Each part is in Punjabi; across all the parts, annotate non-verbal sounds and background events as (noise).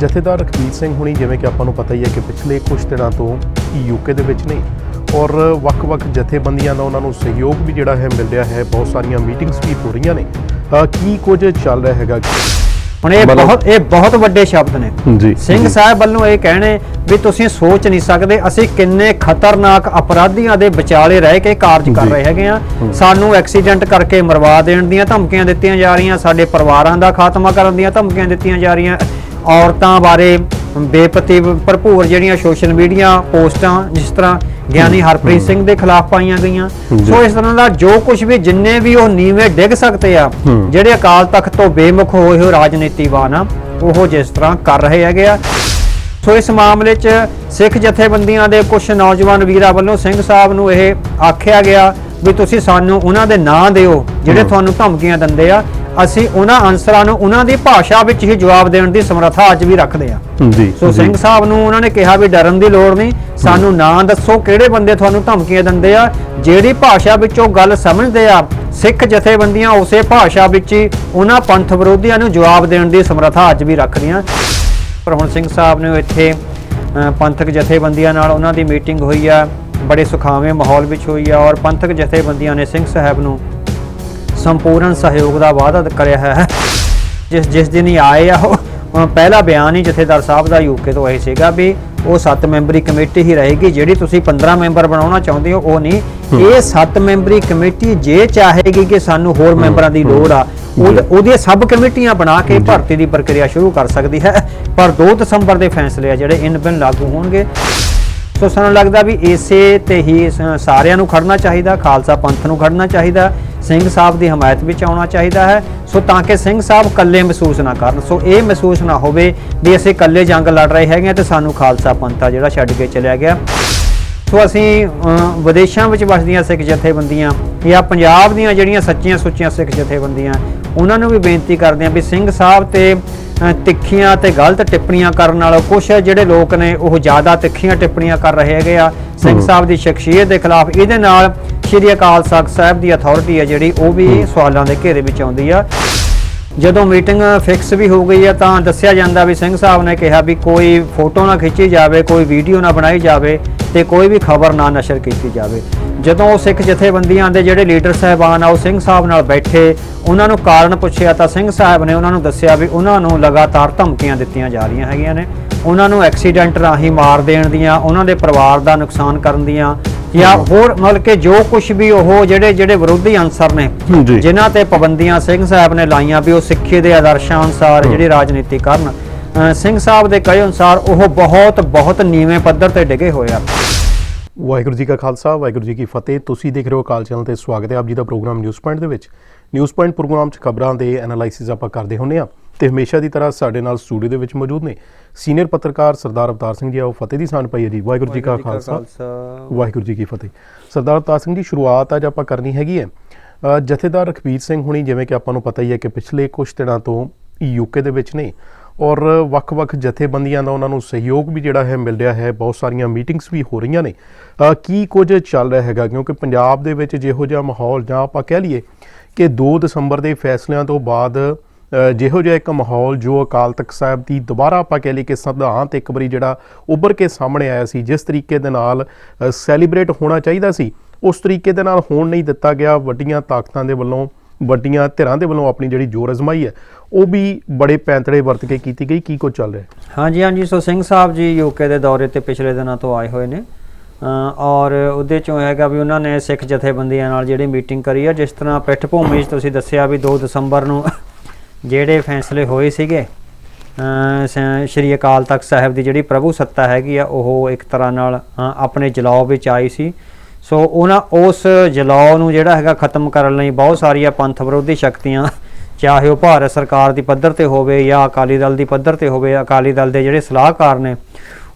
ਜਥੇਦਾਰ ਰਖਬੀਰ ਸਿੰਘ ਹੁਣੀ ਜਿਵੇਂ ਕਿ ਆਪਾਂ ਨੂੰ ਪਤਾ ਹੀ ਹੈ ਕਿ ਪਿਛਲੇ ਕੁਝ ਦਿਨਾਂ ਤੋਂ ਯੂਕੇ ਦੇ ਵਿੱਚ ਨੇ ਔਰ ਵੱਖ-ਵੱਖ ਜਥੇਬੰਦੀਆਂ ਦਾ ਉਹਨਾਂ ਨੂੰ ਸਹਿਯੋਗ ਵੀ ਜਿਹੜਾ ਹੈ ਮਿਲ ਰਿਹਾ ਹੈ ਬਹੁਤ ਸਾਰੀਆਂ ਮੀਟਿੰਗਸ ਵੀ ਹੋ ਰਹੀਆਂ ਨੇ। ਕੀ ਕੁਝ ਚੱਲ ਰਿਹਾ ਹੈਗਾ? ਹੁਣ ਇਹ ਬਹੁਤ ਇਹ ਬਹੁਤ ਵੱਡੇ ਸ਼ਬਦ ਨੇ। ਸਿੰਘ ਸਾਹਿਬ ਵੱਲੋਂ ਇਹ ਕਹਿਣੇ ਵੀ ਤੁਸੀਂ ਸੋਚ ਨਹੀਂ ਸਕਦੇ ਅਸੀਂ ਕਿੰਨੇ ਖਤਰਨਾਕ ਅਪਰਾਧੀਆਂ ਦੇ ਵਿਚਾਲੇ ਰਹਿ ਕੇ ਕਾਰਜ ਕਰ। ਰਹੇ ਹੈਗੇ ਆ ਸਾਨੂੰ ਐਕਸੀਡੈਂਟ ਕਰਕੇ ਮਰਵਾ ਦੇਣ ਦੀਆਂ ਧਮਕੀਆਂ ਦਿੱਤੀਆਂ ਜਾ ਰਹੀਆਂ ਸਾਡੇ ਪਰਿਵਾਰਾਂ ਦਾ ਖਾਤਮਾ ਕਰਨ ਦੀਆਂ ਧਮਕੀਆਂ ਦਿੱਤੀਆਂ ਜਾ ਰਹੀਆਂ ਔਰਤਾਂ ਬਾਰੇ ਬੇਪਤੀ ਭਰਪੂਰ ਜਿਹੜੀਆਂ ਸੋਸ਼ਲ ਮੀਡੀਆ ਪੋਸਟਾਂ ਜਿਸ ਤਰ੍ਹਾਂ ਗਿਆਨੀ ਹਰਪ੍ਰੀਤ ਸਿੰਘ ਦੇ ਖਿਲਾਫ ਪਾਈਆਂ ਗਈਆਂ। ਸੋ ਇਸ ਤਰ੍ਹਾਂ ਦਾ ਜੋ ਕੁਝ ਵੀ ਜਿੰਨੇ ਵੀ ਉਹ ਨੀਵੇਂ ਡਿੱਗ ਸਕਦੇ ਆ ਹੂੰ। ਜਿਹੜੇ ਅਕਾਲ ਤਖਤ ਤੋਂ ਬੇਮੁਖ ਹੋਏ ਹੋਏ ਰਾਜਨੀਤੀਵਾਨ ਆ ਉਹ ਜਿਸ ਤਰ੍ਹਾਂ ਕਰ ਰਹੇ ਹੈਗੇ ਆ ਸੋ ਇਸ ਮਾਮਲੇ 'ਚ ਸਿੱਖ ਜਥੇਬੰਦੀਆਂ ਦੇ ਕੁਝ ਨੌਜਵਾਨ ਵੀਰਾਂ ਵੱਲੋਂ ਸਿੰਘ ਸਾਹਿਬ ਨੂੰ ਇਹ ਆਖਿਆ ਗਿਆ ਵੀ ਤੁਸੀਂ ਸਾਨੂੰ ਉਹਨਾਂ ਦੇ ਨਾਂ ਦਿਓ ਜਿਹੜੇ ਹੂੰ। ਤੁਹਾਨੂੰ ਧਮਕੀਆਂ ਦਿੰਦੇ ਆ ਅਸੀਂ ਉਹਨਾਂ ਅਨਸਰਾਂ ਨੂੰ ਉਹਨਾਂ ਦੀ ਭਾਸ਼ਾ ਵਿੱਚ ਹੀ ਜਵਾਬ ਦੇਣ ਦੀ ਸਮਰੱਥਾ ਅੱਜ ਵੀ ਰੱਖਦੇ ਆ ਜੀ ਸੋ ਸਿੰਘ ਸਾਹਿਬ ਨੂੰ ਉਹਨਾਂ ਨੇ ਕਿਹਾ ਵੀ ਡਰਨ ਦੀ ਲੋੜ ਨਹੀਂ। ਸਾਨੂੰ ਨਾਂ ਦੱਸੋ ਕਿਹੜੇ ਬੰਦੇ ਤੁਹਾਨੂੰ ਧਮਕੀਆਂ ਦਿੰਦੇ ਆ? ਜਿਹੜੀ ਭਾਸ਼ਾ ਵਿੱਚ ਉਹ ਗੱਲ ਸਮਝਦੇ ਆ ਸਿੱਖ ਜਥੇਬੰਦੀਆਂ ਉਸੇ ਭਾਸ਼ਾ ਵਿੱਚ ਹੀ ਉਹਨਾਂ ਪੰਥ ਵਿਰੋਧੀਆਂ ਨੂੰ ਜਵਾਬ ਦੇਣ ਦੀ ਸਮਰੱਥਾ ਅੱਜ ਵੀ ਰੱਖਦੀਆਂ ਪਰਮਨ ਸਿੰਘ ਸਾਹਿਬ ਨੇ ਇੱਥੇ ਪੰਥਕ ਜਥੇਬੰਦੀਆਂ ਨਾਲ ਉਹਨਾਂ ਦੀ ਮੀਟਿੰਗ ਹੋਈ ਆ। ਬੜੇ ਸੁਖਾਵੇਂ ਮਾਹੌਲ ਵਿੱਚ ਹੋਈ ਆ ਔਰ ਪੰਥਕ ਜਥੇਬੰਦੀਆਂ ਨੇ ਸਿੰਘ ਸਾਹਿਬ ਨੂੰ ਸੰਪੂਰਨ ਸਹਿਯੋਗ ਦਾ ਵਾਅਦਾ ਕਰਿਆ ਹੈ। ਜਿਸ ਜਿਸ ਦਿਨ ਹੀ ਆਏ ਆ ਉਹ ਪਹਿਲਾ ਬਿਆਨ ਹੀ ਜਥੇਦਾਰ ਸਾਹਿਬ ਦਾ ਯੂਕੇ ਤੋਂ ਇਹ ਸੀਗਾ ਵੀ ਉਹ 7 ਮੈਂਬਰੀ ਕਮੇਟੀ ਹੀ ਰਹੇਗੀ ਜਿਹੜੀ ਤੁਸੀਂ 15 ਮੈਂਬਰ ਬਣਾਉਣਾ ਚਾਹੁੰਦੇ ਹੋ ਉਹ ਨਹੀਂ। ਇਹ 7 ਮੈਂਬਰੀ ਕਮੇਟੀ ਜੇ ਚਾਹੇਗੀ ਕਿ ਸਾਨੂੰ ਹੋਰ ਮੈਂਬਰਾਂ ਦੀ ਲੋੜ ਆ ਉਹਦੇ- ਉਹਦੀਆਂ ਸਬ ਕਮੇਟੀਆਂ ਬਣਾ ਕੇ ਭਰਤੀ ਦੀ ਪ੍ਰਕਿਰਿਆ ਸ਼ੁਰੂ ਕਰ ਸਕਦੀ ਹੈ ਪਰ 2 ਦਸੰਬਰ ਦੇ ਫੈਸਲੇ ਆ ਜਿਹੜੇ ਇਨ ਬਿਨ ਲਾਗੂ ਹੋਣਗੇ। ਸੋ ਸਾਨੂੰ ਲੱਗਦਾ ਵੀ ਇਸੇ ਤੇ ਹੀ ਸਾਰਿਆਂ ਨੂੰ ਖੜਨਾ ਚਾਹੀਦਾ ਖਾਲਸਾ ਪੰਥ ਨੂੰ ਖੜਨਾ ਚਾਹੀਦਾ। ਸਿੰਘ ਸਾਹਿਬ ਦੀ ਹਮਾਇਤ ਵਿੱਚ ਆਉਣਾ ਚਾਹੀਦਾ ਹੈ। ਸੋ ਤਾਂ ਕਿ ਸਿੰਘ ਸਾਹਿਬ ਇਕੱਲੇ ਮਹਿਸੂਸ ਨਾ ਕਰਨ। ਸੋ ਇਹ ਮਹਿਸੂਸ ਨਾ ਹੋਵੇ ਵੀ ਅਸੀਂ ਇਕੱਲੇ ਜੰਗ ਲੜ ਰਹੇ ਹੈਗੇ ਤੇ ਸਾਨੂੰ ਖਾਲਸਾ ਪੰਥ ਆ ਜਿਹੜਾ ਛੱਡ ਕੇ ਚਲਿਆ ਗਿਆ। ਸੋ ਅਸੀਂ ਵਿਦੇਸ਼ਾਂ ਵਿੱਚ ਵਸਦੀਆਂ ਸਿੱਖ ਜਥੇਬੰਦੀਆਂ ਜਾਂ ਪੰਜਾਬ ਦੀਆਂ ਜਿਹੜੀਆਂ ਸੱਚੀਆਂ ਸੁੱਚੀਆਂ ਸਿੱਖ ਜਥੇਬੰਦੀਆਂ ਉਹਨਾਂ ਨੂੰ ਵੀ ਬੇਨਤੀ ਕਰਦੇ ਹਾਂ ਵੀ ਸਿੰਘ ਸਾਹਿਬ ਤੇ ਤਿੱਖੀਆਂ ਤੇ ਗਲਤ ਟਿੱਪਣੀਆਂ ਕਰਨ ਵਾਲੇ ਕੁਝ ਜਿਹੜੇ ਲੋਕ ਨੇ ਉਹ ਜ਼ਿਆਦਾ ਤਿੱਖੀਆਂ ਟਿੱਪਣੀਆਂ ਕਰ ਰਹੇ ਹੈਗੇ ਆ। ਸਿੰਘ। ਸਾਹਿਬ ਦੀ ਸ਼ਖਸੀਅਤ ਦੇ ਖਿਲਾਫ ਇਹਦੇ ਨਾਲ ਸ਼੍ਰੀ ਅਕਾਲ ਤਖਤ ਸਾਹਿਬ ਦੀ ਅਥਾਰਟੀ ਹੈ ਜਿਹੜੀ ਉਹ ਵੀ ਸਵਾਲਾਂ ਦੇ ਘੇਰੇ ਵਿੱਚ ਆਉਂਦੀ ਆ। ਜਦੋਂ ਮੀਟਿੰਗ ਫਿਕਸ ਵੀ ਹੋ ਗਈ ਹੈ ਤਾਂ ਦੱਸਿਆ ਜਾਂਦਾ ਵੀ ਸਿੰਘ ਸਾਹਿਬ ਨੇ ਕਿਹਾ ਵੀ ਕੋਈ ਫੋਟੋ ਨਾ ਖਿੱਚੀ ਜਾਵੇ ਕੋਈ ਵੀਡੀਓ ਨਾ ਬਣਾਈ ਜਾਵੇ ਤੇ ਕੋਈ ਵੀ ਖਬਰ ਨਾ ਨਸ਼ਰ ਕੀਤੀ ਜਾਵੇ। ਜਦੋਂ ਉਹ ਸਿੱਖ ਜਥੇਬੰਦੀਆਂ ਦੇ ਜਿਹੜੇ ਲੀਡਰ ਸਾਹਿਬਾਨ ਆ ਉਹ ਸਿੰਘ ਸਾਹਿਬ ਨਾਲ ਬੈਠੇ ਉਹਨਾਂ ਨੂੰ ਕਾਰਨ ਪੁੱਛਿਆ ਤਾਂ ਸਿੰਘ ਸਾਹਿਬ ਨੇ ਉਹਨਾਂ ਨੂੰ ਦੱਸਿਆ ਵੀ ਉਹਨਾਂ ਨੂੰ ਲਗਾਤਾਰ ਧਮਕੀਆਂ ਦਿੱਤੀਆਂ ਜਾ ਰਹੀਆਂ ਹੈਗੀਆਂ ਨੇ। ਉਹਨਾਂ ਨੂੰ ਐਕਸੀਡੈਂਟ ਰਾਹੀਂ ਮਾਰ ਦੇਣ ਦੀਆਂ ਉਹਨਾਂ ਦੇ ਪਰਿਵਾਰ ਦਾ ਨੁਕਸਾਨ ਕਰਨ ਦੀਆਂ ਜਾਂ ਹੋਰ ਮਤਲਬ ਕਿ ਜੋ ਕੁਝ ਵੀ ਉਹ ਜਿਹੜੇ ਜਿਹੜੇ ਵਿਰੋਧੀ ਅਨਸਰ ਨੇ। ਜਿਨ੍ਹਾਂ ਤੇ ਪਾਬੰਦੀਆਂ ਸਿੰਘ ਸਾਹਿਬ ਨੇ ਲਾਈਆਂ ਵੀ ਉਹ ਸਿੱਖੀ ਦੇ ਆਦਰਸ਼ਾਂ ਅਨੁਸਾਰ ਜਿਹੜੀ ਰਾਜਨੀਤੀ ਕਰਨ ਸਿੰਘ ਸਾਹਿਬ ਦੇ ਕਹੇ ਅਨੁਸਾਰ ਉਹ ਬਹੁਤ ਬਹੁਤ ਨੀਵੇਂ ਪੱਧਰ ਤੇ ਡਿੱਗੇ ਹੋਏ ਆ। ਵਾਹਿਗੁਰੂ ਜੀ ਕਾ ਖਾਲਸਾ ਵਾਹਿਗੁਰੂ ਜੀ ਕੀ ਫਤਿਹ। ਤੁਸੀਂ ਦੇਖ ਰਹੇ ਹੋ ਅਕਾਲ ਚੈਨਲ ਤੇ ਸਵਾਗਤ ਹੈ ਆਪ ਜੀ ਦਾ ਪ੍ਰੋਗਰਾਮ ਨਿਊਜ਼ ਪੁਆਇੰਟ ਦੇ ਵਿੱਚ। ਨਿਊਜ਼ ਪੁਆਇੰਟ ਪ੍ਰੋਗਰਾਮ 'ਚ ਖਬਰਾਂ ਦੇ ਐਨਾਲਾਈਸਿਸ ਆਪਾਂ ਕਰਦੇ ਹੁੰਨੇ ਆ ਤੇ ਹਮੇਸ਼ਾ ਦੀ ਤਰ੍ਹਾਂ ਸਾਡੇ ਨਾਲ ਸਟੂਡੀਓ ਦੇ ਵਿੱਚ ਮੌਜੂਦ ਨੇ ਸੀਨੀਅਰ ਪੱਤਰਕਾਰ ਸਰਦਾਰ ਅਵਤਾਰ ਸਿੰਘ ਜੀ ਆਓ ਫਤਿਹ ਦੀ ਸਾਨ ਪਈ ਹੈ ਜੀ ਵਾਹਿਗੁਰੂ ਜੀ ਕਾ ਖਾਲਸਾ। ਵਾਹਿਗੁਰੂ ਜੀ ਕੀ ਫਤਿਹ। ਸਰਦਾਰ ਅਵਤਾਰ ਸਿੰਘ ਜੀ ਸ਼ੁਰੂਆਤ ਅੱਜ ਆਪਾਂ ਕਰਨੀ ਹੈਗੀ ਹੈ। ਜਥੇਦਾਰ ਰਖਬੀਰ ਸਿੰਘ ਹੁਣੀ ਜਿਵੇਂ ਕਿ ਆਪਾਂ ਨੂੰ ਪਤਾ ਹੀ ਹੈ ਕਿ ਪਿਛਲੇ ਕੁਝ ਦਿਨਾਂ ਤੋਂ ਯੂਕੇ ਦੇ ਵਿੱਚ ਨੇ ਔਰ ਵੱਖ-ਵੱਖ ਜਥੇਬੰਦੀਆਂ ਦਾ ਉਹਨਾਂ ਨੂੰ ਸਹਿਯੋਗ ਵੀ ਜਿਹੜਾ ਹੈ ਮਿਲ ਰਿਹਾ ਹੈ। ਬਹੁਤ ਸਾਰੀਆਂ ਮੀਟਿੰਗਸ ਵੀ ਹੋ ਰਹੀਆਂ ਨੇ। ਕੀ ਕੁਝ ਚੱਲ ਰਿਹਾ ਹੈਗਾ? ਕਿਉਂਕਿ ਪੰਜਾਬ ਦੇ ਵਿੱਚ ਜਿਹੋ ਜਿਹਾ ਮਾਹੌਲ ਜਾਂ ਆਪਾਂ ਕਹਿ ਲਈਏ ਕਿ 2 ਦਸੰਬਰ ਦੇ ਫੈਸਲਿਆਂ ਤੋਂ ਬਾਅਦ ਜਿਹੋ ਜਿਹਾ ਇੱਕ ਮਾਹੌਲ ਜੋ ਅਕਾਲ ਤਖਤ ਸਾਹਿਬ ਦੀ ਦੁਬਾਰਾ ਆਪਾਂ ਕਹਿ ਲਈਏ ਕਿ ਸਿਧਾਂਤ ਇੱਕ ਵਾਰੀ ਜਿਹੜਾ ਉੱਭਰ ਕੇ ਸਾਹਮਣੇ ਆਇਆ ਸੀ, ਜਿਸ ਤਰੀਕੇ ਦੇ ਨਾਲ ਸੈਲੀਬ੍ਰੇਟ ਹੋਣਾ ਚਾਹੀਦਾ ਸੀ, ਉਸ ਤਰੀਕੇ ਦੇ ਨਾਲ ਹੋਣ ਨਹੀਂ ਦਿੱਤਾ ਗਿਆ। ਵੱਡੀਆਂ ਤਾਕਤਾਂ ਦੇ ਵੱਲੋਂ, ਵੱਡੀਆਂ ਧਿਰਾਂ ਦੇ ਵੱਲੋਂ ਆਪਣੀ ਜਿਹੜੀ ਜੋਰ ਅਜ਼ਮਾਈ ਹੈ, ਉਹ ਵੀ ਬੜੇ ਪੈਂਤੜੇ ਵਰਤ ਕੇ ਕੀਤੀ ਗਈ। ਕੀ ਕੁਝ ਚੱਲ ਰਿਹਾ ਹਾਂਜੀ ਹਾਂਜੀ। ਸੋ ਸਿੰਘ ਸਾਹਿਬ ਜੀ ਯੂਕੇ ਦੇ ਦੌਰੇ ਤੇ ਪਿਛਲੇ ਦਿਨਾਂ ਤੋਂ ਆਏ ਹੋਏ ਨੇ। ਔਰ ਉਹਦੇ ਚੋਂ ਹੈਗਾ ਵੀ ਉਹਨਾਂ ਨੇ ਸਿੱਖ ਜਥੇਬੰਦੀਆਂ ਨਾਲ ਜਿਹੜੀ ਮੀਟਿੰਗ ਕਰੀ ਆ ਜਿਸ ਤਰ੍ਹਾਂ ਪਿੱਠ ਭੂਮੀ 'ਚ ਤੁਸੀਂ ਦੱਸਿਆ ਵੀ 2 ਦਸੰਬਰ ਨੂੰ ਜਿਹੜੇ ਫੈਸਲੇ ਹੋਏ ਸੀਗੇ ਸ- ਸ਼੍ਰੀ ਅਕਾਲ ਤਖਤ ਸਾਹਿਬ ਦੀ ਜਿਹੜੀ ਪ੍ਰਭੂ ਸੱਤਾ ਹੈਗੀ ਆ, ਉਹ ਇੱਕ ਤਰ੍ਹਾਂ ਨਾਲ ਆਪਣੇ ਜਲਾਅ ਵਿੱਚ ਆਈ ਸੀ। ਸੋ ਉਹਨਾਂ ਉਸ ਜਲਾਅ ਨੂੰ ਜਿਹੜਾ ਹੈਗਾ ਖਤਮ ਕਰਨ ਲਈ ਬਹੁਤ ਸਾਰੀਆਂ ਪੰਥ ਵਿਰੋਧੀ ਸ਼ਕਤੀਆਂ, ਚਾਹੇ ਉਹ ਭਾਰਤ ਸਰਕਾਰ ਦੀ ਪੱਧਰ ਤੇ ਹੋਵੇ ਜਾਂ ਅਕਾਲੀ ਦਲ ਦੀ ਪੱਧਰ ਤੇ ਹੋਵੇ, ਅਕਾਲੀ ਦਲ ਦੇ ਜਿਹੜੇ ਸਲਾਹਕਾਰ ਨੇ,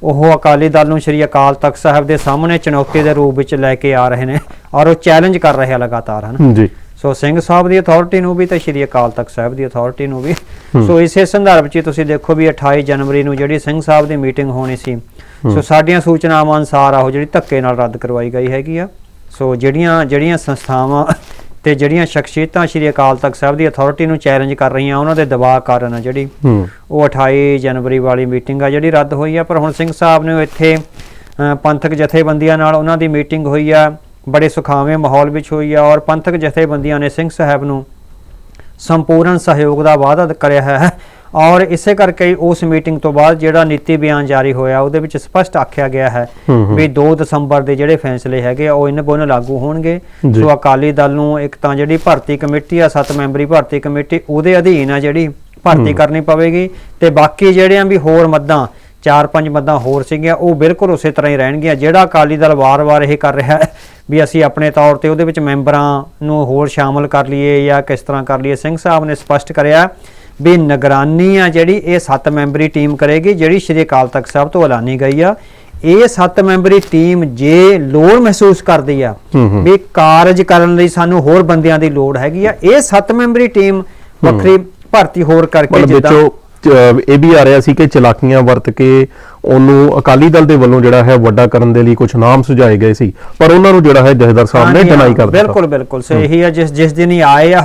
ਉਹ ਅਕਾਲੀ ਦਲ ਨੂੰ ਸ਼੍ਰੀ ਅਕਾਲ ਤਖਤ ਸਾਹਿਬ ਦੇ ਸਾਹਮਣੇ ਚੁਣੌਤੀ ਦੇ ਰੂਪ ਵਿੱਚ ਲੈ ਕੇ ਆ ਰਹੇ ਨੇ ਔਰ ਉਹ ਚੈਲੰਜ ਕਰ ਰਹੇ ਆ ਲਗਾਤਾਰ, ਹਨ? ਜੀ। ਸੋ ਸਿੰਘ ਸਾਹਿਬ ਦੀ ਅਥਾਰਟੀ ਨੂੰ ਵੀ ਤੇ ਸ਼੍ਰੀ ਅਕਾਲ ਤਖਤ ਸਾਹਿਬ ਦੀ ਅਥਾਰਟੀ ਨੂੰ ਵੀ। ਸੋ ਇਸੇ ਸੰਦਰਭ 'ਚ ਤੁਸੀਂ ਦੇਖੋ ਵੀ 28 ਜਨਵਰੀ ਨੂੰ ਜਿਹੜੀ ਸਿੰਘ ਸਾਹਿਬ ਦੀ ਮੀਟਿੰਗ ਹੋਣੀ ਸੀ ਸੋ ਸਾਡੀਆਂ ਸੂਚਨਾਵਾਂ ਅਨੁਸਾਰ ਆ ਉਹ ਜਿਹੜੀ ਧੱਕੇ ਨਾਲ ਰੱਦ ਕਰਵਾਈ ਗਈ ਹੈਗੀ ਆ। ਸੋ ਜਿਹੜੀਆਂ ਜਿਹੜੀਆਂ ਸੰਸਥਾਵਾਂ ਤੇ ਜਿਹੜੀਆਂ ਸ਼ਖਸੀਅਤਾਂ ਸ਼੍ਰੀ ਅਕਾਲ ਤਖਤ ਸਾਹਿਬ ਦੀ ਅਥਾਰਟੀ ਨੂੰ ਚੈਲੰਜ ਕਰ ਰਹੀਆਂ ਉਹਨਾਂ ਦੇ ਦਬਾਅ ਕਾਰਨ ਆ ਜਿਹੜੀ ਉਹ 28 ਜਨਵਰੀ ਵਾਲੀ ਮੀਟਿੰਗ ਆ ਜਿਹੜੀ ਰੱਦ ਹੋਈ ਆ। ਪਰ ਹੁਣ ਸਿੰਘ ਸਾਹਿਬ ਨੇ ਇੱਥੇ ਪੰਥਕ ਜਥੇਬੰਦੀਆਂ ਨਾਲ ਉਹਨਾਂ ਦੀ ਮੀਟਿੰਗ ਹੋਈ ਆ। ਬੜੇ ਸੁਖਾਵੇਂ ਮਾਹੌਲ ਵਿੱਚ ਹੋਈ ਆ ਔਰ ਪੰਥਕ ਜਥੇਬੰਦੀਆਂ ਨੇ ਸਿੰਘ ਸਾਹਿਬ ਨੂੰ ਸੰਪੂਰਨ ਸਹਿਯੋਗ ਦਾ ਵਾਅਦਾ ਕਰਿਆ ਹੈ ਔਰ ਇਸੇ ਕਰਕੇ ਹੀ ਉਸ ਮੀਟਿੰਗ ਤੋਂ ਬਾਅਦ ਜਿਹੜਾ ਨੀਤੀ ਬਿਆਨ ਜਾਰੀ ਹੋਇਆ ਉਹਦੇ ਵਿੱਚ ਸਪਸ਼ਟ ਆਖਿਆ ਗਿਆ ਹੈ ਹੂੰ, ਹੂੰ। ਵੀ 2 ਦਸੰਬਰ ਦੇ ਜਿਹੜੇ ਫੈਸਲੇ ਹੈਗੇ ਉਹ ਇਹਨਾਂ ਕੋਲ ਲਾਗੂ ਹੋਣਗੇ। ਸੋ ਅਕਾਲੀ ਦਲ ਨੂੰ ਇੱਕ ਤਾਂ ਜਿਹੜੀ ਭਰਤੀ ਕਮੇਟੀ ਆ 7 ਮੈਂਬਰੀ ਭਰਤੀ ਕਮੇਟੀ ਉਹਦੇ ਅਧੀਨ ਆ ਜਿਹੜੀ ਭਰਤੀ ਕਰਨੀ ਪਵੇਗੀ ਤੇ ਬਾਕੀ ਜਿਹੜਿਆਂ ਵੀ ਹੋਰ ਮੱਦਾਂ ਚਾਰ ਪੰਜ ਮੱਦਾਂ ਹੋਰ ਸੀਗੀਆਂ ਉਹ ਬਿਲਕੁਲ ਉਸੇ ਤਰ੍ਹਾਂ ਹੀ ਰਹਿਣਗੀਆਂ। ਜਿਹੜਾ ਅਕਾਲੀ ਦਲ ਵਾਰ-ਵਾਰ ਇਹ ਕਰ ਰਿਹਾ ਹੈ ਵੀ ਅਸੀਂ ਆਪਣੇ ਤੌਰ ਤੇ ਉਹਦੇ ਵਿੱਚ ਮੈਂਬਰਾਂ ਨੂੰ ਹੋਰ ਸ਼ਾਮਲ ਕਰ ਲਈਏ ਜਾਂ ਕਿਸ ਤਰ੍ਹਾਂ ਕਰ ਲਈਏ ਸਿੰਘ ਸਾਹਿਬ ਨੇ ਸਪਸ਼ਟ ਕਰਿਆ ਵੀ ਨਿਗਰਾਨੀ ਆ ਜਿਹੜੀ ਇਹ 7 ਮੈਂਬਰੀ ਟੀਮ ਕਰੇਗੀ ਜਿਹੜੀ ਸ਼੍ਰੀ ਅਕਾਲ ਤਖਤ ਸਾਹਿਬ ਤੋਂ ਐਲਾਨੀ ਗਈ ਆ। ਇਹ 7 ਮੈਂਬਰੀ ਟੀਮ ਜੇ ਲੋੜ ਮਹਿਸੂਸ ਕਰਦੀ ਆ। ਵੀ ਕਾਰਜ ਕਰਨ ਲਈ ਸਾਨੂੰ ਹੋਰ ਬੰਦਿਆਂ ਦੀ ਲੋੜ ਹੈਗੀ ਆ ਇਹ 7 ਮੈਂਬਰੀ ਟੀਮ ਵੱਖਰੀ ਭਰਤੀ ਹੋਰ ਕਰਕੇ ਜਿੱਦਾਂ ਇਹ ਵੀ ਆ ਰਿਹਾ ਸੀ ਕਿ ਚਲਾਕੀਆਂ ਵਰਤ ਕੇ ਉਹਨੂੰ ਅਕਾਲੀ ਦਲ ਦੇ ਵੱਲੋਂ ਜਿਹੜਾ ਹੈ ਵੱਡਾ ਕਰਨ ਦੇ ਲਈ ਕੁਝ ਨਾਮ ਸੁਝਾਏ ਗਏ ਸੀ ਪਰ ਉਹਨਾਂ ਨੂੰ ਜਿਹੜਾ ਹੈ ਜਥੇਦਾਰ ਸਾਹਿਬ ਨੇ ਡਿਨਾਈ ਕਰ ਦਿੱਤਾ। ਬਿਲਕੁਲ ਬਿਲਕੁਲ ਸੋ ਇਹੀ ਹੈ ਜਿਸ ਜਿਸ ਦਿਨ ਹੀ ਆਏ ਆ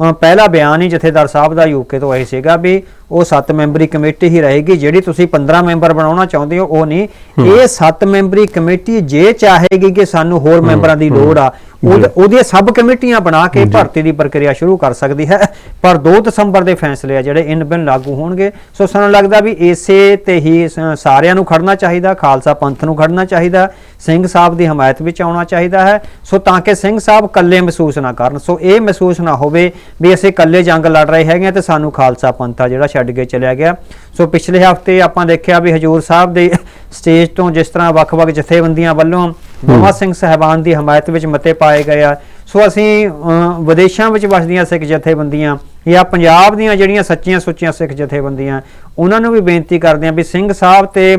ਉਹ ਪਹਿਲਾ ਬਿਆਨ ਹੀ ਜਥੇਦਾਰ ਸਾਹਿਬ ਦਾ ਯੂਕੇ ਤੋਂ ਇਹ ਸੀਗਾ ਵੀ ਉਹ 7 ਮੈਂਬਰੀ ਕਮੇਟੀ ਹੀ ਰਹੇਗੀ ਜਿਹੜੀ ਤੁਸੀਂ 15 ਮੈਂਬਰ ਬਣਾਉਣਾ ਚਾਹੁੰਦੇ ਹੋ ਉਹ ਨਹੀਂ। ਇਹ 7 ਮੈਂਬਰੀ ਕਮੇਟੀ ਜੇ ਚਾਹੇਗੀ ਕਿ ਸਾਨੂੰ ਹੋਰ ਮੈਂਬਰਾਂ ਦੀ ਲੋੜ ਆ ਉਹਦ- ਉਹਦੀਆਂ ਸਬ ਕਮੇਟੀਆਂ ਬਣਾ ਕੇ ਭਰਤੀ ਦੀ ਪ੍ਰਕਿਰਿਆ ਸ਼ੁਰੂ ਕਰ ਸਕਦੀ ਹੈ। ਪਰ 2 ਦਸੰਬਰ ਦੇ ਫੈਸਲੇ ਆ ਜਿਹੜੇ ਇਨ ਬਿਨ ਲਾਗੂ ਹੋਣਗੇ। ਸੋ ਸਾਨੂੰ ਲੱਗਦਾ ਵੀ ਇਸੇ ਤੇ ਹੀ ਸਾਰਿਆਂ ਨੂੰ ਖੜਨਾ ਚਾਹੀਦਾ ਖਾਲਸਾ ਪੰਥ ਨੂੰ ਖੜਨਾ ਚਾਹੀਦਾ ਸਿੰਘ ਸਾਹਿਬ ਦੀ ਹਮਾਇਤ ਵਿੱਚ ਆਉਣਾ ਚਾਹੀਦਾ ਹੈ। ਸੋ ਤਾਂ ਕਿ ਸਿੰਘ ਸਾਹਿਬ ਇਕੱਲੇ ਮਹਿਸੂਸ ਨਾ ਕਰਨ। ਸੋ ਇਹ ਮਹਿਸੂਸ ਨਾ ਹੋਵੇ ਵੀ ਅਸੀਂ ਇਕੱਲੇ ਜੰਗ ਲੜ ਰਹੇ ਹੈਗੇ ਤੇ ਸਾਨੂੰ ਖਾਲਸਾ ਪੰਥ ਆ ਜਿਹੜਾ ਛੱਡ ਕੇ ਚਲਿਆ ਗਿਆ। ਸੋ ਪਿਛਲੇ ਹਫ਼ਤੇ ਆਪਾਂ ਦੇਖਿਆ ਵੀ ਹਜੂਰ ਸਾਹਿਬ ਦੇ (laughs) ਸਟੇਜ ਤੋਂ ਜਿਸ ਤਰ੍ਹਾਂ ਵੱਖ-ਵੱਖ ਜਥੇਬੰਦੀਆਂ ਵੱਲੋਂ ਦੋਵਾ ਸਿੰਘ ਸਹਿਬਾਨ ਦੀ ਹਮਾਇਤ ਵਿੱਚ ਮਤੇ ਪਾਏ ਗਏ ਆ। ਸੋ ਅਸੀਂ ਵਿਦੇਸ਼ਾਂ ਵਿੱਚ ਵਸਦੀਆਂ ਸਿੱਖ ਜਥੇਬੰਦੀਆਂ ਜਾਂ ਪੰਜਾਬ ਦੀਆਂ ਜਿਹੜੀਆਂ ਸੱਚੀਆਂ ਸੁੱਚੀਆਂ ਸਿੱਖ ਜਥੇਬੰਦੀਆਂ ਉਹਨਾਂ ਨੂੰ ਵੀ ਬੇਨਤੀ ਕਰਦੇ ਹਾਂ ਵੀ ਸਿੰਘ ਸਾਹਿਬ ਤੇ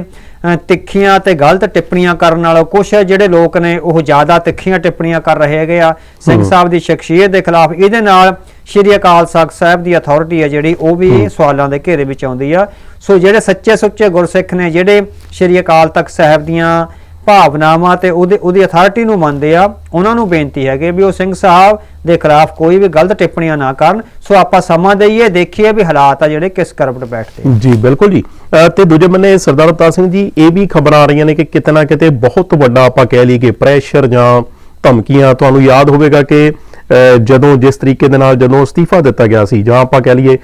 ਤਿੱਖੀਆਂ ਤੇ ਗਲਤ ਟਿੱਪਣੀਆਂ ਕਰਨ ਨਾਲੋਂ ਕੁਝ ਜਿਹੜੇ ਲੋਕ ਨੇ ਉਹ ਜ਼ਿਆਦਾ ਤਿੱਖੀਆਂ ਟਿੱਪਣੀਆਂ ਕਰ ਰਹੇ ਹੈਗੇ ਆ। ਸਿੰਘ ਸਾਹਿਬ ਦੀ ਸ਼ਖਸੀਅਤ ਦੇ ਖਿਲਾਫ ਇਹਦੇ ਨਾਲ ਸ਼੍ਰੀ ਅਕਾਲ ਤਖਤ ਸਾਹਿਬ ਦੀ ਅਥਾਰਟੀ ਹੈ ਜਿਹੜੀ ਉਹ ਵੀ ਸਵਾਲਾਂ ਦੇ ਘੇਰੇ ਵਿੱਚ ਆਉਂਦੀ ਆ। ਸੋ ਜਿਹੜੇ ਸੱਚੇ ਸੁੱਚੇ ਗੁਰਸਿੱਖ ਨੇ ਜਿਹੜੇ ਸ਼੍ਰੀ ਅਕਾਲ ਤਖਤ ਸਾਹਿਬ ਦੀਆਂ ਭਾਵਨਾਵਾਂ ਤੇ ਉਹਦੇ ਉਹਦੀ ਅਥਾਰਟੀ ਨੂੰ ਮੰਨਦੇ ਆ, ਉਹਨਾਂ ਨੂੰ ਬੇਨਤੀ ਹੈ ਵੀ ਉਹ ਸਿੰਘ ਸਾਹਿਬ ਦੇ ਖਿਲਾਫ ਕੋਈ ਵੀ ਗਲਤ ਟਿੱਪਣੀਆਂ ਨਾ ਕਰਨ। ਸੋ ਆਪਾਂ ਸਮਾਂ ਦੇਈਏ, ਦੇਖੀਏ ਵੀ ਹਾਲਾਤ ਆ ਜਿਹੜੇ ਕਿਸ ਕਰਵਟ ਬੈਠਦੇ ਜੀ, ਬਿਲਕੁਲ ਜੀ। ਤੇ ਦੂਜੇ ਬੰਨੇ ਸਰਦਾਰ ਅਵਤਾਰ ਸਿੰਘ ਜੀ, ਇਹ ਵੀ ਖਬਰਾਂ ਆ ਰਹੀਆਂ ਨੇ ਕਿ ਕਿਤੇ ਨਾ ਕਿਤੇ ਬਹੁਤ ਵੱਡਾ ਆਪਾਂ ਕਹਿ ਲਈਏ ਕਿ ਪ੍ਰੈਸ਼ਰ ਜਾਂ ਧਮਕੀਆਂ, ਤੁਹਾਨੂੰ ਯਾਦ ਹੋਵੇਗਾ ਕਿ ਅਹ ਜਦੋਂ ਜਿਸ ਤਰੀਕੇ ਦੇ ਨਾਲ ਜਦੋਂ ਅਸਤੀਫਾ ਦਿੱਤਾ ਗਿਆ ਸੀ, ਜਾਂ ਆਪਾਂ ਕਹਿ ਲਈਏ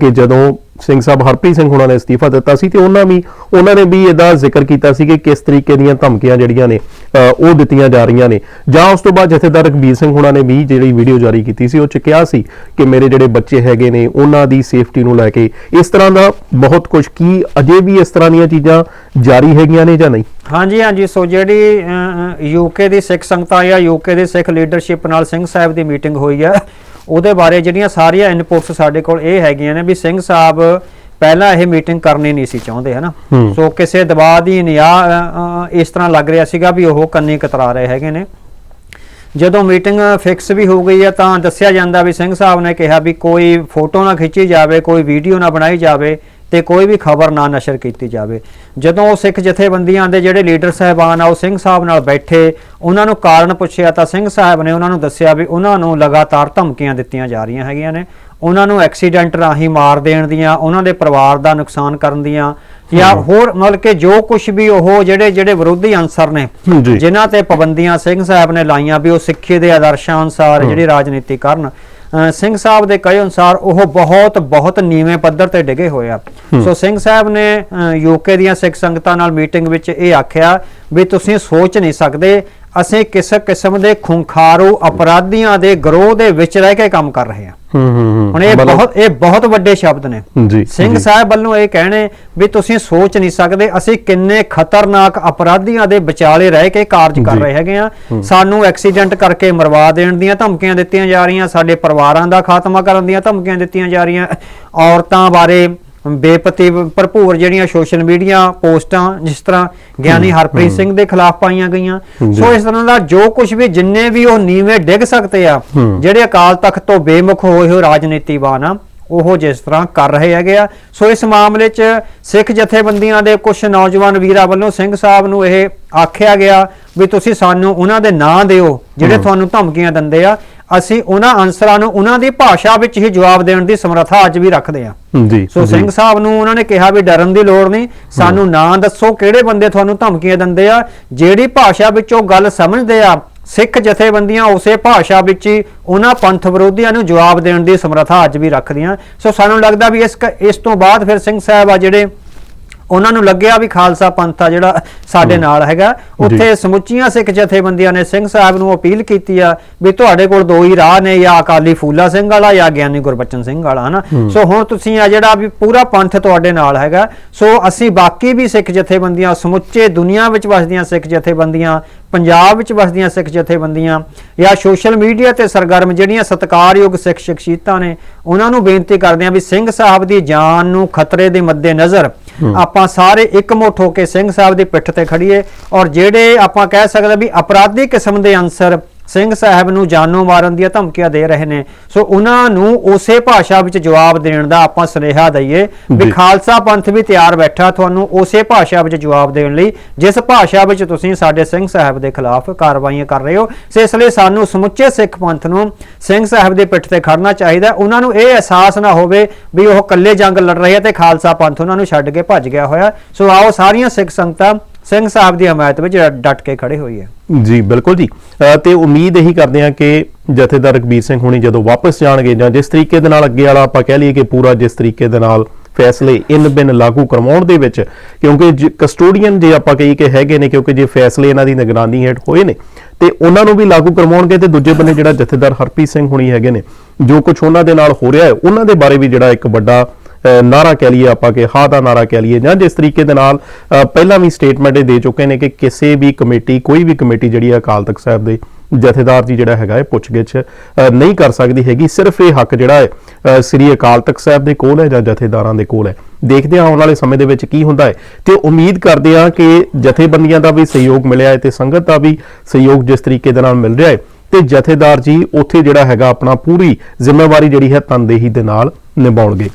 ਕਿ ਜਦੋਂ ਸਿੰਘ ਸਾਹਿਬ ਹਰਪ੍ਰੀਤ ਸਿੰਘ ਹੁਣਾਂ ਨੇ ਅਸਤੀਫਾ ਦਿੱਤਾ ਸੀ ਤੇ ਉਹਨਾਂ ਵੀ ਉਹਨਾਂ ਨੇ ਵੀ ਇਹਦਾ ਜ਼ਿਕਰ ਕੀਤਾ ਸੀ ਕਿ ਕਿਸ ਤਰੀਕੇ ਦੀਆਂ ਧਮਕੀਆਂ ਜਿਹੜੀਆਂ ਨੇ ਉਹ ਦਿੱਤੀਆਂ ਜਾ ਰਹੀਆਂ ਨੇ। ਜਾਂ ਉਸ ਤੋਂ ਬਾਅਦ ਜਥੇਦਾਰ ਰਘਬੀਰ ਸਿੰਘ ਹੁਣਾਂ ਨੇ ਵੀ ਜਿਹੜੀ ਵੀਡੀਓ ਜਾਰੀ ਕੀਤੀ ਸੀ, ਉਹ ਚ ਕਿਹਾ ਸੀ ਕਿ ਮੇਰੇ ਜਿਹੜੇ ਬੱਚੇ ਹੈਗੇ ਨੇ, ਉਹਨਾਂ ਦੀ ਸੇਫਟੀ ਨੂੰ ਲੈ ਕੇ ਇਸ ਤਰ੍ਹਾਂ ਦਾ ਬਹੁਤ ਕੁਝ ਕੀ ਅਜੇ ਵੀ ਇਸ ਤਰ੍ਹਾਂ ਦੀਆਂ ਚੀਜ਼ਾਂ ਜਾਰੀ ਹੈਗੀਆਂ ਨੇ ਜਾਂ ਨਹੀਂ? ਹਾਂਜੀ ਹਾਂਜੀ। ਸੋ ਜਿਹੜੀ ਯੂਕੇ ਦੀ ਸਿੱਖ ਸੰਗਤਾਂ ਜਾਂ ਯੂਕੇ ਦੇ ਸਿੱਖ ਲੀਡਰਸ਼ਿਪ ਨਾਲ ਸਿੰਘ ਸਾਹਿਬ ਦੀ ਮੀਟਿੰਗ ਹੋਈ ਹੈ ਉਹਦੇ ਬਾਰੇ ਜਿਹੜੀਆਂ ਸਾਰੀਆਂ ਇਨਪੁਟਸ ਸਾਡੇ ਕੋਲ ਇਹ ਹੈਗੀਆਂ ਨੇ ਵੀ ਸਿੰਘ ਸਾਹਿਬ ਪਹਿਲਾਂ ਇਹ ਮੀਟਿੰਗ ਕਰਨੀ ਨਹੀਂ ਸੀ ਚਾਹੁੰਦੇ ਹਨਾ। ਸੋ ਕਿਸੇ ਦਬਾਅ ਦੀ ਨਿਆ ਇਸ ਤਰ੍ਹਾਂ ਲੱਗ ਰਿਹਾ ਸੀਗਾ ਵੀ ਉਹ ਕੰਨੀ ਕਤਰਾ ਰਹੇ ਹੈਗੇ ਨੇ। ਜਦੋਂ ਮੀਟਿੰਗ ਫਿਕਸ ਵੀ ਹੋ ਗਈ ਹੈ ਤਾਂ ਦੱਸਿਆ ਜਾਂਦਾ ਵੀ ਸਿੰਘ ਸਾਹਿਬ ਨੇ ਕਿਹਾ ਵੀ ਕੋਈ ਫੋਟੋ ਨਾ ਖਿੱਚੀ ਜਾਵੇ ਕੋਈ ਵੀਡੀਓ ਨਾ ਬਣਾਈ ਜਾਵੇ। ਤੇ ਕੋਈ ਵੀ ਖਬਰ ਨਾ ਨਸ਼ਰ ਕੀਤੀ ਜਾਵੇ। ਜਦੋਂ ਉਹ ਸਿੱਖ ਜਥੇਬੰਦੀਆਂ ਦੇ ਜਿਹੜੇ ਲੀਡਰ ਸਹਿਬਾਨ ਆ ਉਹ ਸਿੰਘ ਸਾਹਿਬ ਨਾਲ ਬੈਠੇ ਉਹਨਾਂ ਨੂੰ ਕਾਰਨ ਪੁੱਛਿਆ ਤਾਂ ਸਿੰਘ ਸਾਹਿਬ ਨੇ ਉਹਨਾਂ ਨੂੰ ਦੱਸਿਆ ਵੀ ਉਹਨਾਂ ਨੂੰ ਲਗਾਤਾਰ ਧਮਕੀਆਂ ਦਿੱਤੀਆਂ ਜਾ ਰਹੀਆਂ ਹੈਗੀਆਂ ਨੇ। ਉਹਨਾਂ ਨੂੰ ਐਕਸੀਡੈਂਟ ਰਾਹੀਂ ਮਾਰ ਦੇਣ ਦੀਆਂ ਉਹਨਾਂ ਦੇ ਪਰਿਵਾਰ ਦਾ ਨੁਕਸਾਨ ਕਰਨ ਦੀਆਂ ਜਾਂ ਹੋਰ ਮਤਲਬ ਕਿ ਜੋ ਕੁਝ ਵੀ ਉਹ ਜਿਹੜੇ ਜਿਹੜੇ ਵਿਰੋਧੀ ਅੰਸਰ ਨੇ। ਜਿਨ੍ਹਾਂ ਤੇ ਪਾਬੰਦੀਆਂ ਸਿੰਘ ਸਾਹਿਬ ਨੇ ਲਾਈਆਂ ਵੀ ਉਹ ਸਿੱਖੀ ਦੇ ਆਦਰਸ਼ਾਂ ਅਨੁਸਾਰ ਜਿਹੜੀ ਰਾਜਨੀਤੀ ਕਰਨ ਸਿੰਘ ਸਾਹਿਬ ਦੇ ਕਹੇ ਅਨੁਸਾਰ ਉਹ ਬਹੁਤ ਬਹੁਤ ਨੀਵੇਂ ਪੱਧਰ ਤੇ ਡਿੱਗੇ ਹੋਏ ਆ। ਸੋ ਸਿੰਘ ਸਾਹਿਬ ਨੇ ਯੂਕੇ ਦੀਆਂ ਸਿੱਖ ਸੰਗਤਾਂ ਨਾਲ ਮੀਟਿੰਗ ਵਿੱਚ ਇਹ ਆਖਿਆ ਵੀ ਤੁਸੀਂ ਸੋਚ ਨਹੀਂ ਸਕਦੇ ਅਸੀਂ ਕਿਸੇ ਕਿਸਮ ਦੇ ਖੁੰਖਾਰੂ ਅਪਰਾਧੀਆਂ ਦੇ ਗਰੋਹ ਦੇ ਵਿੱਚ ਰਹਿ ਕੇ ਕੰਮ ਕਰ ਰਹੇ ਹਾਂ। ਹੂੰ ਹੂੰ ਹੂੰ। ਹੁਣ ਇਹ ਬਹੁਤ ਇਹ ਬਹੁਤ ਵੱਡੇ ਸ਼ਬਦ ਨੇ। ਸਿੰਘ। ਸਾਹਿਬ ਵੱਲੋਂ ਇਹ ਕਹਿਣੇ ਵੀ ਤੁਸੀਂ ਸੋਚ ਨਹੀਂ ਸਕਦੇ ਅਸੀਂ ਕਿੰਨੇ ਖਤਰਨਾਕ ਅਪਰਾਧੀਆਂ ਦੇ ਵਿਚਾਲੇ ਰਹਿ ਕੇ ਕਾਰਜ ਕਰ। ਰਹੇ ਹੈਗੇ ਆ ਸਾਨੂੰ ਐਕਸੀਡੈਂਟ ਕਰਕੇ ਮਰਵਾ ਦੇਣ ਦੀਆਂ ਧਮਕੀਆਂ ਦਿੱਤੀਆਂ ਜਾ ਰਹੀਆਂ ਸਾਡੇ ਪਰਿਵਾਰਾਂ ਦਾ ਖਾਤਮਾ ਕਰਨ ਦੀਆਂ ਧਮਕੀਆਂ ਦਿੱਤੀਆਂ ਜਾ ਰਹੀਆਂ। ਔਰਤਾਂ ਬਾਰੇ ਬੇਪਤੀ ਭਰਪੂਰ ਜਿਹੜੀਆਂ ਸੋਸ਼ਲ ਮੀਡੀਆ ਪੋਸਟਾਂ ਜਿਸ ਤਰ੍ਹਾਂ ਗਿਆਨੀ ਹਰਪ੍ਰੀਤ ਸਿੰਘ ਦੇ ਖਿਲਾਫ ਪਾਈਆਂ ਗਈਆਂ। ਸੋ ਇਸ ਤਰ੍ਹਾਂ ਦਾ ਜੋ ਕੁਝ ਵੀ ਜਿੰਨੇ ਵੀ ਉਹ ਨੀਵੇਂ ਡਿੱਗ ਸਕਦੇ ਆ ਹੂੰ। ਜਿਹੜੇ ਅਕਾਲ ਤਖਤ ਤੋਂ ਬੇਮੁਖ ਹੋਏ ਹੋਏ ਰਾਜਨੀਤੀਵਾਨ ਆ ਉਹ ਜਿਸ ਤਰ੍ਹਾਂ ਕਰ ਰਹੇ ਹੈਗੇ ਆ। ਸੋ ਇਸ ਮਾਮਲੇ 'ਚ ਸਿੱਖ ਜਥੇਬੰਦੀਆਂ ਦੇ ਕੁਝ ਨੌਜਵਾਨ ਵੀਰਾਂ ਵੱਲੋਂ ਸਿੰਘ ਸਾਹਿਬ ਨੂੰ ਇਹ ਆਖਿਆ ਗਿਆ ਵੀ ਤੁਸੀਂ ਸਾਨੂੰ ਉਹਨਾਂ ਦੇ ਨਾਂ ਦਿਓ ਜਿਹੜੇ ਤੁਹਾਨੂੰ ਧਮਕੀਆਂ ਦਿੰਦੇ ਆ। ਅਸੀਂ ਉਹਨਾਂ ਅਨਸਰਾਂ ਨੂੰ ਉਹਨਾਂ ਦੀ ਭਾਸ਼ਾ ਵਿੱਚ ਹੀ ਜਵਾਬ ਦੇਣ ਦੀ ਸਮਰੱਥਾ ਅੱਜ ਵੀ ਰੱਖਦੇ ਜੀ ਸੋ। ਸਿੰਘ ਸਾਹਿਬ ਨੂੰ ਉਹਨਾਂ ਨੇ ਕਿਹਾ ਵੀ ਡਰਨ ਦੀ ਲੋੜ ਨਹੀਂ। ਸਾਨੂੰ ਨਾਂ ਦੱਸੋ ਕਿਹੜੇ ਬੰਦੇ ਤੁਹਾਨੂੰ ਧਮਕੀਆਂ ਦਿੰਦੇ ਆ। ਜਿਹੜੀ ਭਾਸ਼ਾ ਵਿੱਚ ਉਹ ਗੱਲ ਸਮਝਦੇ ਆ ਸਿੱਖ ਜਥੇਬੰਦੀਆਂ ਉਸੇ ਭਾਸ਼ਾ ਵਿੱਚ ਹੀ ਉਹਨਾਂ ਪੰਥ ਵਿਰੋਧੀਆਂ ਨੂੰ ਜਵਾਬ ਦੇਣ ਦੀ ਸਮਰੱਥਾ ਅੱਜ ਵੀ ਰੱਖਦੀਆਂ। ਸੋ ਸਾਨੂੰ ਲੱਗਦਾ ਵੀ ਇਸ ਕ- ਇਸ ਤੋਂ ਬਾਅਦ ਫਿਰ ਸਿੰਘ ਸਾਹਿਬ ਆ ਜਿਹੜੇ ਉਹਨਾਂ ਨੂੰ ਲੱਗਿਆ ਵੀ ਖਾਲਸਾ ਪੰਥ ਆ ਜਿਹੜਾ ਸਾਡੇ ਨਾਲ ਹੈਗਾ। ਉੱਥੇ ਸਮੁੱਚੀਆਂ ਸਿੱਖ ਜਥੇਬੰਦੀਆਂ ਨੇ ਸਿੰਘ ਸਾਹਿਬ ਨੂੰ ਅਪੀਲ ਕੀਤੀ ਆ ਵੀ ਤੁਹਾਡੇ ਕੋਲ ਦੋ ਹੀ ਰਾਹ ਨੇ ਜਾਂ ਅਕਾਲੀ ਫੂਲਾ ਸਿੰਘ ਵਾਲਾ ਜਾਂ ਗਿਆਨੀ ਗੁਰਬਚਨ ਸਿੰਘ ਵਾਲਾ ਹਨਾ? ਸੋ ਹੁਣ ਤੁਸੀਂ ਆ ਜਿਹੜਾ ਵੀ ਪੂਰਾ ਪੰਥ ਤੁਹਾਡੇ ਨਾਲ ਹੈਗਾ ਸੋ ਅਸੀਂ ਬਾਕੀ ਵੀ ਸਿੱਖ ਜਥੇਬੰਦੀਆਂ ਸਮੁੱਚੇ ਦੁਨੀਆ ਵਿੱਚ ਵਸਦੀਆਂ ਸਿੱਖ ਜਥੇਬੰਦੀਆਂ ਪੰਜਾਬ ਵਿੱਚ ਵਸਦੀਆਂ ਸਿੱਖ ਜਥੇਬੰਦੀਆਂ ਜਾਂ ਸੋਸ਼ਲ ਮੀਡੀਆ ਤੇ ਸਰਗਰਮ ਜਿਹੜੀਆਂ ਸਤਿਕਾਰਯੋਗ ਸਿੱਖ ਸ਼ਖਸੀਅਤਾਂ ਨੇ ਉਹਨਾਂ ਨੂੰ ਬੇਨਤੀ ਕਰਦੇ ਹਾਂ ਵੀ ਸਿੰਘ ਸਾਹਿਬ ਦੀ ਜਾਨ ਨੂੰ ਖਤਰੇ ਦੇ ਮੱਦੇ ਨਜ਼ਰ ਆਪਾਂ ਸਾਰੇ ਇਕਮੁੱਠ ਹੋ ਕੇ ਸਿੰਘ ਸਾਹਿਬ ਦੀ ਪਿੱਠ ਤੇ ਖੜੀਏ ਔਰ ਜਿਹੜੇ ਆਪਾਂ ਕਹਿ ਸਕਦੇ ਵੀ ਅਪਰਾਧੀ ਕਿਸਮ ਦੇ ਅਨਸਰ ਸਿੰਘ ਸਾਹਿਬ ਨੂੰ ਜਾਨੋਂ ਮਾਰਨ ਦੀਆਂ ਧਮਕੀਆਂ ਦੇ ਰਹੇ ਨੇ। ਸੋ ਉਹਨਾਂ ਨੂੰ ਉਸੇ ਭਾਸ਼ਾ ਵਿੱਚ ਜਵਾਬ ਦੇਣ ਦਾ ਆਪਾਂ ਸੁਨੇਹਾ ਦਈਏ। ਵੀ। ਖਾਲਸਾ ਪੰਥ ਵੀ ਤਿਆਰ ਬੈਠਾ ਤੁਹਾਨੂੰ ਉਸੇ ਭਾਸ਼ਾ ਵਿੱਚ ਜਵਾਬ ਦੇਣ ਲਈ ਜਿਸ ਭਾਸ਼ਾ ਵਿੱਚ ਤੁਸੀਂ ਸਾਡੇ ਸਿੰਘ ਸਾਹਿਬ ਦੇ ਖਿਲਾਫ ਕਾਰਵਾਈਆਂ ਕਰ ਰਹੇ ਹੋ। ਸੋ ਇਸ ਲਈ ਸਾਨੂੰ ਸਮੁੱਚੇ ਸਿੱਖ ਪੰਥ ਨੂੰ ਸਿੰਘ ਸਾਹਿਬ ਦੇ ਪਿੱਠ ਤੇ ਖੜਨਾ ਚਾਹੀਦਾ ਉਹਨਾਂ ਨੂੰ ਇਹ ਅਹਿਸਾਸ ਨਾ ਹੋਵੇ ਵੀ ਉਹ ਇਕੱਲੇ ਜੰਗ ਲੜ ਰਹੇ ਆ ਤੇ ਖਾਲਸਾ ਪੰਥ ਉਹਨਾਂ ਨੂੰ ਛੱਡ ਕੇ ਭੱਜ ਗਿਆ ਹੋਇਆ। ਸੋ ਆਓ ਸਾਰੀਆਂ ਸਿੱਖ ਸੰਗਤਾਂ ਸਿੰਘ ਸਾਹਿਬ ਦੀ ਹਮਾਇਤ ਵਿੱਚ ਡਟ ਕੇ ਖੜੇ ਹੋਈਏ ਜੀ, ਬਿਲਕੁਲ ਜੀ। ਤੇ ਉਮੀਦ ਇਹੀ ਕਰਦੇ ਹਾਂ ਕਿ ਜਥੇਦਾਰ ਰਕਬੀਰ ਸਿੰਘ ਹੁਣੀ ਜਦੋਂ ਵਾਪਸ ਜਾਣਗੇ ਜਾਂ ਜਿਸ ਤਰੀਕੇ ਦੇ ਨਾਲ ਅੱਗੇ ਵਾਲਾ ਆਪਾਂ ਕਹਿ ਲਈਏ ਕਿ ਪੂਰਾ ਜਿਸ ਤਰੀਕੇ ਦੇ ਨਾਲ ਫੈਸਲੇ ਇਨ ਬਿਨ ਲਾਗੂ ਕਰਵਾਉਣ ਦੇ ਵਿੱਚ, ਕਿਉਂਕਿ ਕਸਟੋਡੀਅਨ ਜੇ ਆਪਾਂ ਕਹੀ ਕਿ ਹੈਗੇ ਨੇ, ਕਿਉਂਕਿ ਜੇ ਫੈਸਲੇ ਇਹਨਾਂ ਦੀ ਨਿਗਰਾਨੀ ਹੇਠ ਹੋਏ ਨੇ, ਤੇ ਉਹਨਾਂ ਨੂੰ ਵੀ ਲਾਗੂ ਕਰਵਾਉਣਗੇ ਤੇ ਦੂਜੇ ਬੰਨੇ ਜਿਹੜਾ ਜਥੇਦਾਰ ਹਰਪ੍ਰੀਤ ਸਿੰਘ ਹੁਣੀ ਹੈਗੇ ਨੇ, ਜੋ ਕੁਝ ਉਹਨਾਂ ਦੇ ਨਾਲ ਹੋ ਰਿਹਾ ਹੈ, ਉਹਨਾਂ ਦੇ ਬਾਰੇ ਵੀ ਜਿਹੜਾ ਇੱਕ ਵੱਡਾ ਨਾਰਾ ਕਹਿ ਲਈਏ ਆਪਾਂ ਕਿ ਹਾਂ ਦਾ ਨਾਰਾ ਕਹਿ ਲਈਏ ਜਾਂ ਜਿਸ ਤਰੀਕੇ ਦੇ ਨਾਲ ਪਹਿਲਾਂ ਵੀ ਸਟੇਟਮੈਂਟ ਇਹ ਦੇ ਚੁੱਕੇ ਨੇ ਕਿ ਕਿਸੇ ਵੀ ਕਮੇਟੀ, ਕੋਈ ਵੀ ਕਮੇਟੀ ਜਿਹੜੀ ਹੈ ਅਕਾਲ ਤਖਤ ਸਾਹਿਬ ਦੇ ਜਥੇਦਾਰ ਜੀ ਜਿਹੜਾ ਹੈਗਾ ਹੈ ਪੁੱਛਗਿੱਛ ਨਹੀਂ ਕਰ ਸਕਦੀ ਹੈਗੀ। ਸਿਰਫ ਇਹ ਹੱਕ ਜਿਹੜਾ ਹੈ ਸ੍ਰੀ ਅਕਾਲ ਤਖਤ ਸਾਹਿਬ ਦੇ ਕੋਲ ਹੈ ਜਾਂ ਜਥੇਦਾਰਾਂ ਦੇ ਕੋਲ ਹੈ। ਦੇਖਦੇ ਹਾਂ ਆਉਣ ਵਾਲੇ ਸਮੇਂ ਦੇ ਵਿੱਚ ਕੀ ਹੁੰਦਾ ਹੈ। ਤੇ ਉਮੀਦ ਕਰਦੇ ਹਾਂ ਕਿ ਜਥੇਬੰਦੀਆਂ ਦਾ ਵੀ ਸਹਿਯੋਗ ਮਿਲਿਆ ਹੈ ਤੇ ਸੰਗਤ ਦਾ ਵੀ ਸਹਿਯੋਗ ਜਿਸ ਤਰੀਕੇ ਦੇ ਨਾਲ ਮਿਲ ਰਿਹਾ ਹੈ। ਤੇ ਜਥੇਦਾਰ ਜੀ ਉੱਥੇ ਜਿਹੜਾ ਹੈਗਾ ਆਪਣਾ ਪੂਰੀ ਜ਼ਿੰਮੇਵਾਰੀ ਜਿਹੜੀ ਹੈ ਤਨਦੇਹੀ ਦੇ ਨਾਲ ਨਿਭਾਉਣਗੇ।